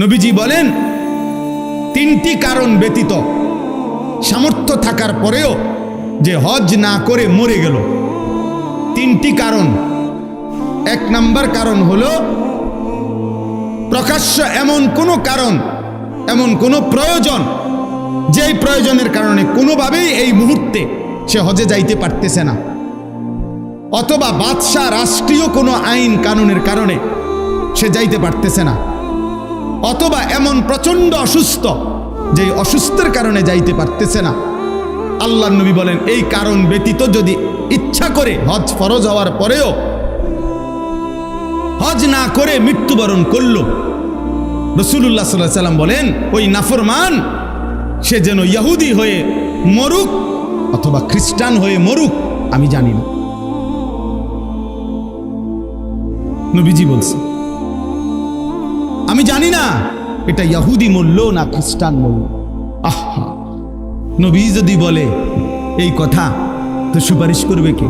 নবীজি বলেন, তিনটি কারণ ব্যতীত সামর্থ্য থাকার পরেও যে হজ না করে মরে গেল। তিনটি কারণ। এক নাম্বার কারণ হলো, প্রকাশ্য এমন কোনো কারণ, এমন কোনো প্রয়োজন, যেই প্রয়োজনের কারণে কোনোভাবেই এই মুহূর্তে সে হজে যাইতে পারতেছে না। অথবা বাদশাহ রাষ্ট্রীয় কোনো আইন কানুনের কারণে সে যাইতে পারতেছে না। অথবা এমন প্রচণ্ড অসুস্থ যে অসুস্থের কারণে যাইতে পারতেছে না। আল্লাহ নবী বলেন, এই কারণ ব্যতীত যদি ইচ্ছা করে হজ ফরজ হওয়ার পরেও হজ না করে মৃত্যুবরণ করল। রসুল্লাহ সাল্লাহ সাল্লাম বলেন, ওই নাফরমান, সে যেন ইহুদি হয়ে মরুক অথবা খ্রিস্টান হয়ে মরুক, আমি জানি না। নবীজি বলছে আমি জানি না। এটা ইহুদি মূল্য না খ্রিস্টান মূল্য? আহা। নবী যদি বলে, এই কথা, তো সুপারিশ করবে কে?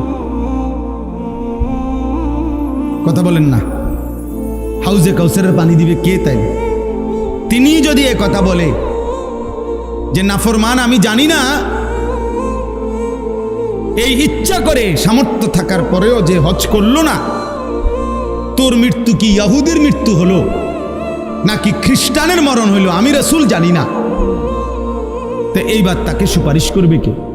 কথা বলেন না। হাউজে কাউসারের পানি দিবে কে তাই? তিনি যদি এ কথা বলে, যে নাফরমান, আমি জানি না। এই ইচ্ছা করে সামর্থ্য থাকার পরেও যে হজ করল না, তোর মৃত্যু কি ইয়াহুদের মৃত্যু হলো? নাকি খ্রিস্টানের মরণ হইল? আমি রসুল জানি না। তো এইবার তাকে সুপারিশ করবে কে?